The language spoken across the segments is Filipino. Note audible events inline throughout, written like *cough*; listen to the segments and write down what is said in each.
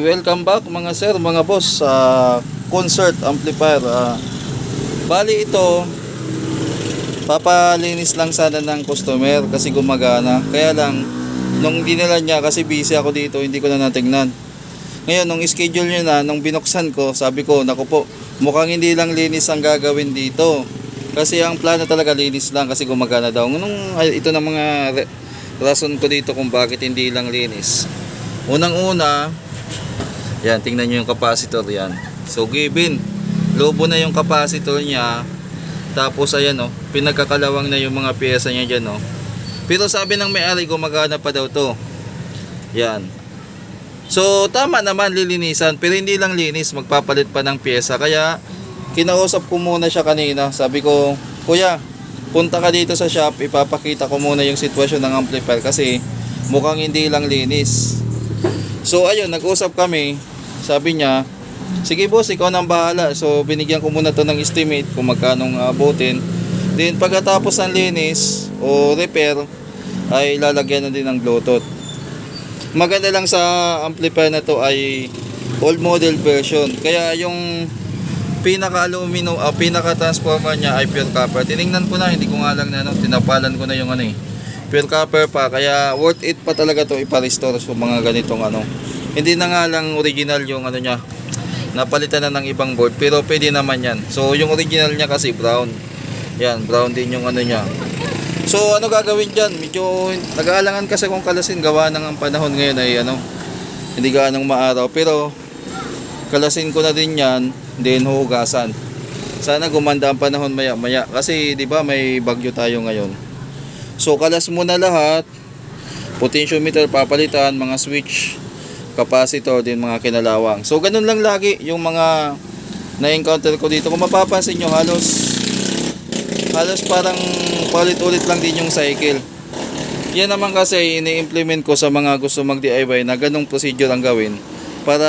welcome back mga sir, mga boss sa concert amplifier. Ah, bali ito, papalinis lang sana ng customer kasi gumagana. Kaya lang, nung dinala niya kasi busy ako dito, hindi ko na natingnan. Ngayon, nung schedule niya na, nung binuksan ko, sabi ko, naku po, mukhang hindi lang linis ang gagawin dito. Kasi ang plano talaga linis lang kasi gumagana daw. Nung, ito na mga rason ko dito kung bakit hindi lang linis. Unang-una, yan, tingnan nyo yung capacitor yan. So, given, lobo na yung capacitor niya. Tapos, ayan, oh, pinagkakalawang na yung mga pyesa niya dyan, oh. Pero sabi ng may-ari, gumagana pa daw to. Yan. So, tama naman lilinisan. Pero hindi lang linis, magpapalit pa ng pyesa. Kaya, kinausap ko muna siya kanina. Sabi ko, Kuya, punta ka dito sa shop, ipapakita ko muna yung sitwasyon ng amplifier kasi mukhang hindi lang linis. So ayun, nag-usap kami. Sabi niya, sige boss, ikaw nang bahala. So binigyan ko muna to ng estimate kung magkano abutin. Then pagkatapos ng linis o repair, ay lalagyan na din ng Bluetooth. Maganda lang sa amplifier na to ay old model version. Kaya yung pinaka aluminum, uh, pinaka transformer niya ay pure copper. Tiningnan ko na, hindi ko nga lang na ano, tinapalan ko na yung ano eh. Pure copper pa, kaya worth it pa talaga to ipa-restore sa mga ganitong ano. Hindi na nga lang original yung ano niya. Napalitan na ng ibang board, pero pwede naman yan. So yung original niya kasi brown. Yan, brown din yung ano niya. So ano gagawin dyan? Medyo nag-aalangan kasi kung kalasin gawa ng ang panahon ngayon ay ano, hindi gaanong maaraw. Pero kalasin ko na din yan, then huhugasan. Sana gumanda ang panahon maya maya. Kasi di ba may bagyo tayo ngayon. So kalas muna lahat. Potentiometer papalitan, mga switch, capacitor, din mga kinalawang. So ganun lang lagi yung mga na-encounter ko dito. Kung mapapansin nyo, halos halos parang paulit-ulit lang din yung cycle. Yan naman kasi ini-implement ko sa mga gusto mag-DIY na ganong procedure ang gawin para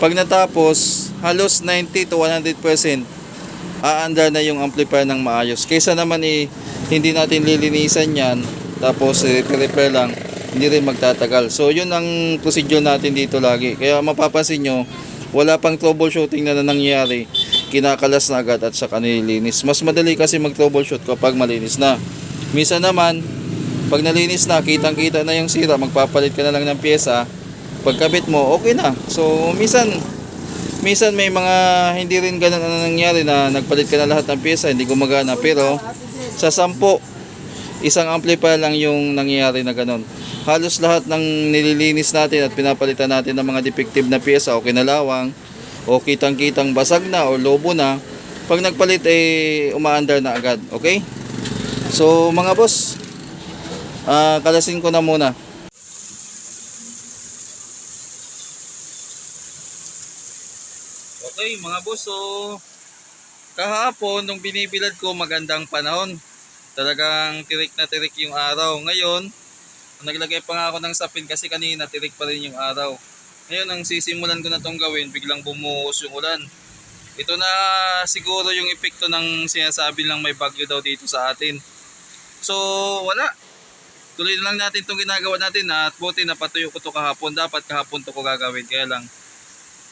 pag natapos halos 90 to 100% aandar na yung amplifier ng maayos. Kaysa naman eh, hindi natin lilinisan yan tapos repair lang hindi rin magtatagal. So yun ang procedure natin dito lagi. Kaya mapapansin nyo wala pang troubleshooting na, na nangyayari kinakalas na agad at saka nililinis. Mas madali kasi mag-troubleshoot kapag malinis na. Minsan naman, pag nalinis na, kitang-kita na yung sira, magpapalit ka na lang ng pyesa. Pagkabit mo, okay na. So, minsan, minsan may mga hindi rin ganun na nangyari na nagpalit ka na lahat ng pyesa, hindi gumagana. Pero, sa sampo, isang amplifier lang yung nangyayari na ganun. Halos lahat ng nililinis natin at pinapalitan natin ng mga defective na pyesa o kinalawang, o kitang-kitang basag na o lobo na, pag nagpalit eh umaandar na agad, okay? So mga boss, ah kalasin ko na muna. Okay mga boss, so kahapon nung binibilad ko magandang panahon. Talagang tirik na tirik yung araw. Ngayon, naglagay pa nga ako ng sapin kasi kanina tirik pa rin yung araw. Ngayon, ang sisimulan ko na tong gawin, biglang bumuhos yung ulan. Ito na siguro yung epekto ng sinasabi lang may bagyo daw dito sa atin. So, wala. Tuloy na lang natin itong ginagawa natin at buti napatuyo ko to kahapon. Dapat kahapon to ko gagawin. Kaya lang,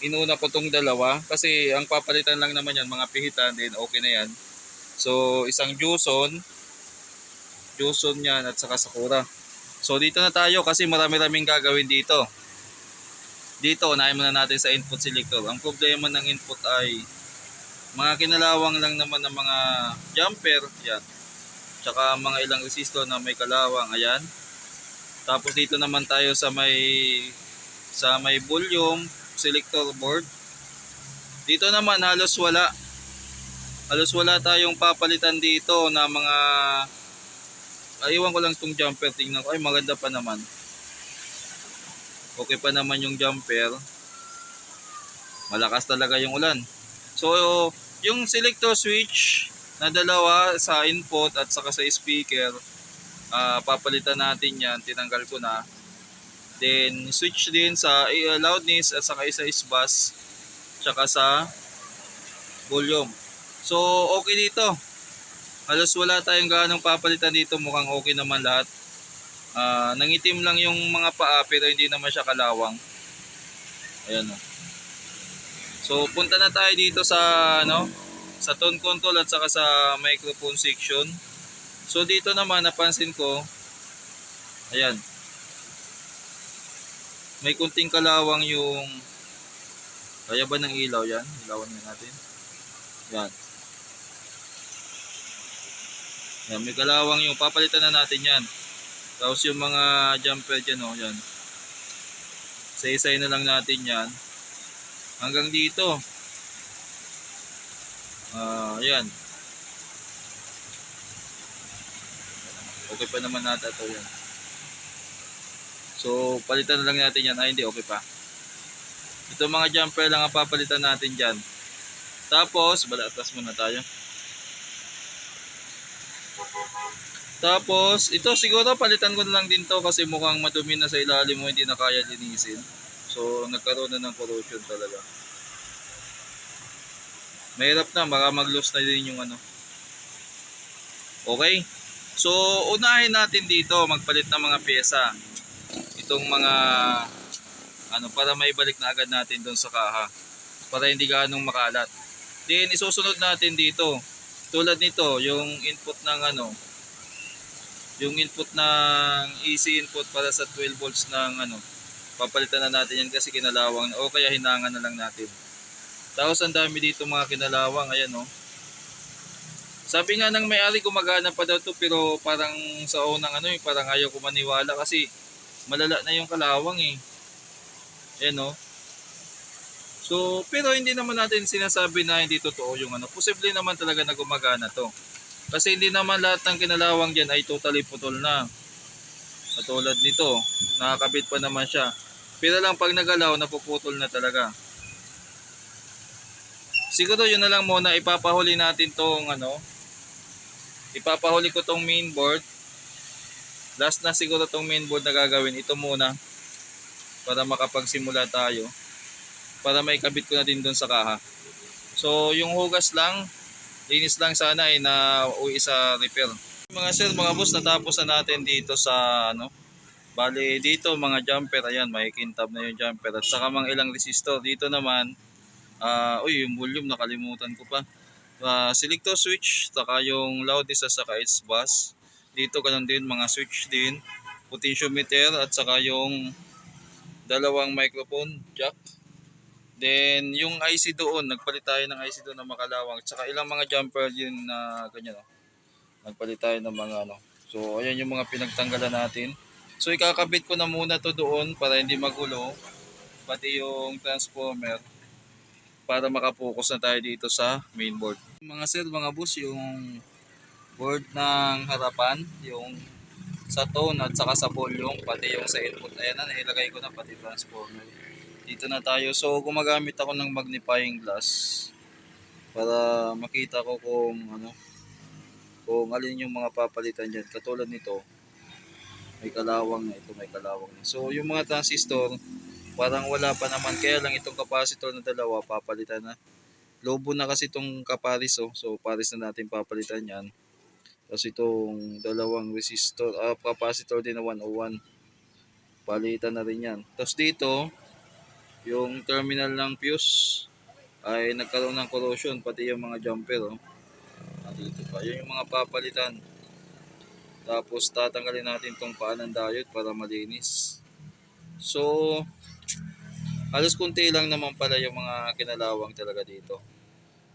inuna ko tong dalawa kasi ang papalitan lang naman yan, mga pihitan, din okay na yan. So, isang Juson, Juson yan at saka Sakura. So, dito na tayo kasi marami-raming gagawin dito. Dito unahin muna natin sa input selector ang problema ng input ay mga kinalawang lang naman ng mga jumper yan. Tsaka mga ilang resistor na may kalawang ayan. Tapos dito naman tayo sa may sa may volume selector board. Dito naman halos wala. Halos wala tayong papalitan dito na mga aywan ko lang tong jumper tingnan ko. Ay maganda pa naman. Okay pa naman yung jumper. Malakas talaga yung ulan. So yung selector switch na dalawa sa input at saka sa speaker ah, papalitan natin yan. Tinanggal ko na. Then switch din sa loudness at saka isa is bass tsaka sa volume. So okay dito halos wala tayong ganong papalitan dito mukhang okay naman lahat Ah, nangitim lang yung mga paa pero hindi naman siya kalawang. Ayan o. So, punta na tayo dito sa, ano, sa tone control at saka sa microphone section. So, dito naman, napansin ko, ayan, may kunting kalawang yung, kaya ba ng ilaw yan? Ilawan na natin. Yan. Yan, may kalawang yung, papalitan na natin yan. Tapos yung mga jumper dyan, oh, yan. Isa-isay na lang natin yan. Hanggang dito. Ah, yan. Okay pa naman nata ito yan. So, palitan na lang natin yan. Ay, hindi, okay pa. Ito mga jumper lang ang papalitan natin dyan. Tapos, balatas muna tayo. Tapos, ito siguro palitan ko na lang din to kasi mukhang madumi na sa ilalim mo, hindi na kaya linisin. So, nagkaroon na ng corrosion talaga. Mahirap na, baka mag-lose na din yung ano. Okay? So, unahin natin dito, magpalit ng mga pyesa. Itong mga, ano, para maibalik na agad natin doon sa kaha. Para hindi ganong makalat. Then, isusunod natin dito. Tulad nito, yung input ng ano, yung input ng easy input para sa 12 volts ng ano, papalitan na natin yan kasi kinalawang na, o kaya hinangan na lang natin. Tapos ang dami dito mga kinalawang, ayan o. Sabi nga ng may-ari gumagana pa daw to pero parang sa unang ano eh, parang ayaw ko maniwala kasi malala na yung kalawang eh. Ayan o. So, pero hindi naman natin sinasabi na hindi totoo yung ano. Posible naman talaga na gumagana to. Kasi hindi naman lahat ng kinalawang dyan ay totally putol na. Katulad nito, nakakabit pa naman siya. Pero lang pag nagalaw, napuputol na talaga. Siguro yun na lang muna, ipapahuli natin tong ano, ipapahuli ko tong mainboard. Last na siguro tong mainboard na gagawin, ito muna. Para makapagsimula tayo. Para may kabit ko na din doon sa kaha. So, yung hugas lang, linis lang sana ay na uwi sa repair. Mga sir, mga boss, natapos na natin dito sa ano. Bali dito mga jumper, ayan, may kintab na yung jumper at saka mga ilang resistor. Dito naman, ah, uy, yung volume nakalimutan ko pa. Ah, selector switch, saka yung loudness at saka its bus. Dito ganun din mga switch din, potentiometer at saka yung dalawang microphone jack. Then, yung IC doon, nagpalit tayo ng IC doon na makalawang. Tsaka ilang mga jumper din na ganyan. Oh. Nagpalit tayo ng mga ano. So, ayan yung mga pinagtanggalan natin. So, ikakabit ko na muna to doon para hindi magulo. Pati yung transformer para makapokus na tayo dito sa mainboard. Mga sir, mga boss, yung board ng harapan, yung sa tone at saka sa volume, pati yung sa input. Ayan na, nilagay ko na pati transformer dito na tayo. So, gumagamit ako ng magnifying glass para makita ko kung ano kung alin yung mga papalitan dyan. Katulad nito, may kalawang na ito, may kalawang na. So, yung mga transistor, parang wala pa naman. Kaya lang itong capacitor na dalawa, papalitan na. Lobo na kasi itong kaparis, oh. So, paris na natin papalitan yan. Tapos itong dalawang resistor, ah, capacitor din na 101. Palitan na rin yan. Tapos dito, yung terminal ng fuse ay nagkaroon ng corrosion pati yung mga jumper oh. Nandito pa. Yun yung mga papalitan. Tapos tatanggalin natin tong paan ng diode para malinis. So halos kunti lang naman pala yung mga kinalawang talaga dito.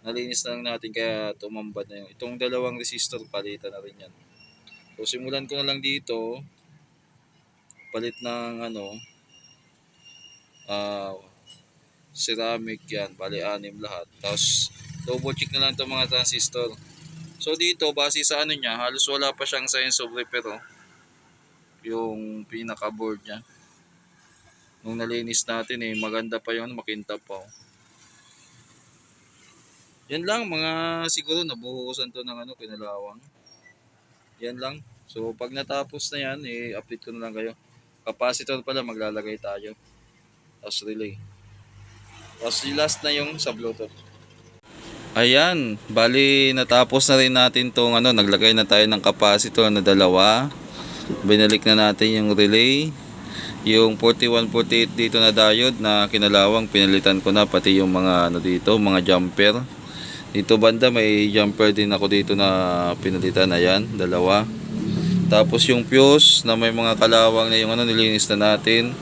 Nalinis na lang natin kaya tumambad na yung itong dalawang resistor palitan na rin yan. So simulan ko na lang dito palit ng ano ah ceramic yan, bali anim lahat. Tapos double check na lang itong mga transistor. So dito, base sa ano niya, halos wala pa siyang signs of repair oh. Yung pinaka board niya. Nung nalinis natin eh, maganda pa yung makintab pa oh. Yan lang, mga siguro nabuhusan to ng ano, kinalawang. Yan lang. So pag natapos na yan, i-update ko na lang kayo. Capacitor pala maglalagay tayo. Tapos relay. Tapos last na yung sa Bluetooth. Ayan, bali natapos na rin natin tong ano, naglagay na tayo ng capacitor na dalawa. Binalik na natin yung relay. Yung 4148 dito na diode na kinalawang pinalitan ko na pati yung mga ano dito, mga jumper. Dito banda may jumper din ako dito na pinalitan ayan, dalawa. Tapos yung fuse na may mga kalawang na yung ano nilinis na natin.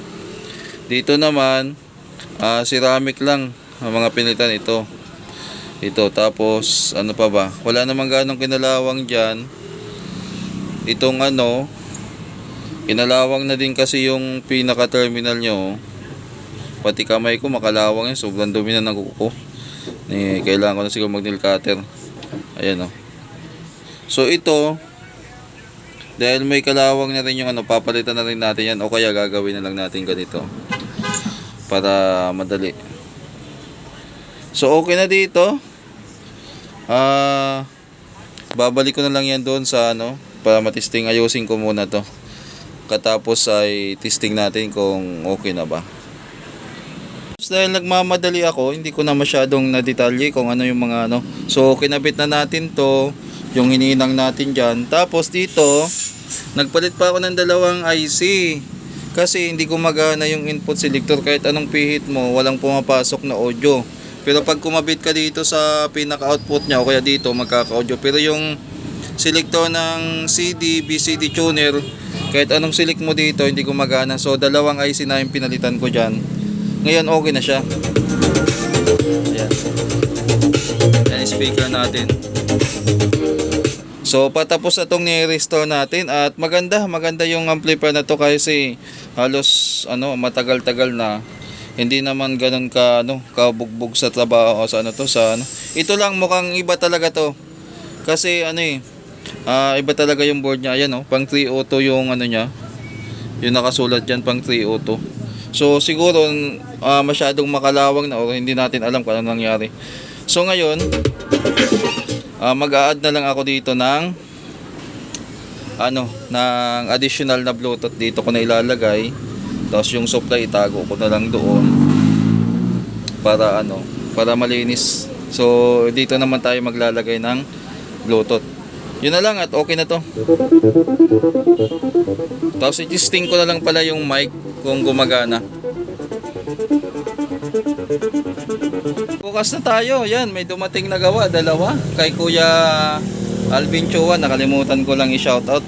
Dito naman ah, ceramic lang ang mga pinalitan ito. Ito tapos ano pa ba? Wala namang ganong kinalawang diyan. Itong ano kinalawang na din kasi yung pinaka terminal nyo. Pati kamay ko makalawang yan. Sobrang dumi na ng kuko. Eh, kailangan ko na siguro mag nail cutter. Ayan o. So ito dahil may kalawang na rin yung ano, papalitan na rin natin yan o kaya gagawin na lang natin ganito para madali. So okay na dito. Ah babalik ko na lang yan doon sa ano para matisting ayusin ko muna to. Katapos ay testing natin kung okay na ba. Tapos Dahil nagmamadali ako, hindi ko na masyadong na-detalye kung ano yung mga ano. So, kinabit na natin to, yung hininang natin dyan. Tapos dito, nagpalit pa ako ng dalawang IC. Kasi hindi gumagana yung input selector kahit anong pihit mo, walang pumapasok na audio. Pero pag kumabit ka dito sa pinaka-output niya o kaya dito magkaka-audio. Pero yung selector ng CD, BCD tuner, kahit anong select mo dito, hindi gumagana. So, dalawang IC na yung pinalitan ko dyan. Ngayon, okay na siya. Ayan. Yan speaker natin. So, patapos na itong ni-restore natin at maganda, maganda yung amplifier na to kasi halos ano, matagal-tagal na hindi naman ganun ka ano, kabugbog sa trabaho o sa ano to sa ano. Ito lang mukhang iba talaga to. Kasi ano eh, ah, iba talaga yung board niya. Ayan oh, pang 3 auto yung ano niya. Yung nakasulat diyan pang 3 auto. So siguro ah, masyadong makalawang na o hindi natin alam kung ano nangyari. So ngayon, ah, mag-a-add na lang ako dito ng ano, ng additional na Bluetooth dito ko na ilalagay. Tapos yung supply itago ko na lang doon para ano, para malinis. So dito naman tayo maglalagay ng Bluetooth. Yun na lang at okay na to. Tapos i-testing ko na lang pala yung mic kung gumagana. Bukas na tayo. Yan, may dumating na gawa. Dalawa. Kay Kuya Alvin Chua. Nakalimutan ko lang i-shoutout.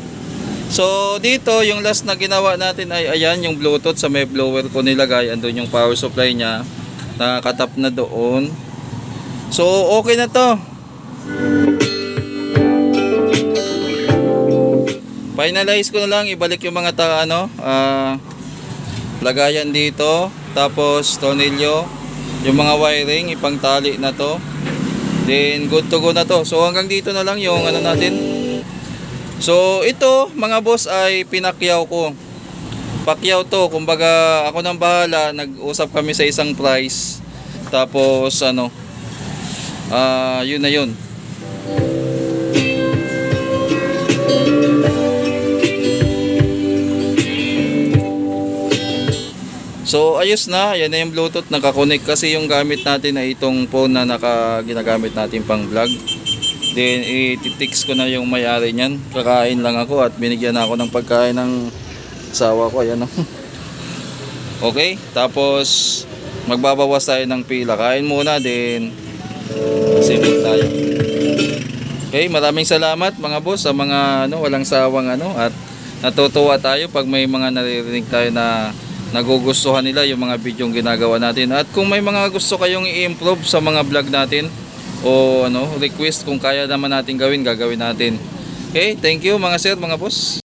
So, dito, yung last na ginawa natin ay ayan, yung Bluetooth sa may blower ko nilagay. Andun yung power supply niya. Nakatap na doon. So, okay na to. Finalize ko na lang, ibalik yung mga ta, ano, ah, lagayan dito, tapos tornilyo, yung mga wiring, ipangtali na to. Then, good to go na to. So, hanggang dito na lang yung ano natin. So, ito, mga boss, ay pinakyaw ko. Pakyaw to, kumbaga, ako nang bahala, nag-usap kami sa isang price. Tapos, ano, ah, yun na yun. So ayos na, yan na yung Bluetooth nakakonect kasi yung gamit natin ay itong phone na naka ginagamit natin pang vlog. Then i-tix ko na yung may-ari niyan. Kakain lang ako at binigyan ako ng pagkain ng asawa ko, ayan oh. *laughs* Okay, tapos magbabawas tayo ng pila. Kain muna din. Simple tayo. Okay, maraming salamat mga boss sa mga ano, walang sawang ano at natutuwa tayo pag may mga naririnig tayo na nagugustuhan nila yung mga video ginagawa natin. At kung may mga gusto kayong i-improve sa mga vlog natin o ano, request kung kaya naman natin gawin, gagawin natin. Okay, thank you mga sir, mga boss.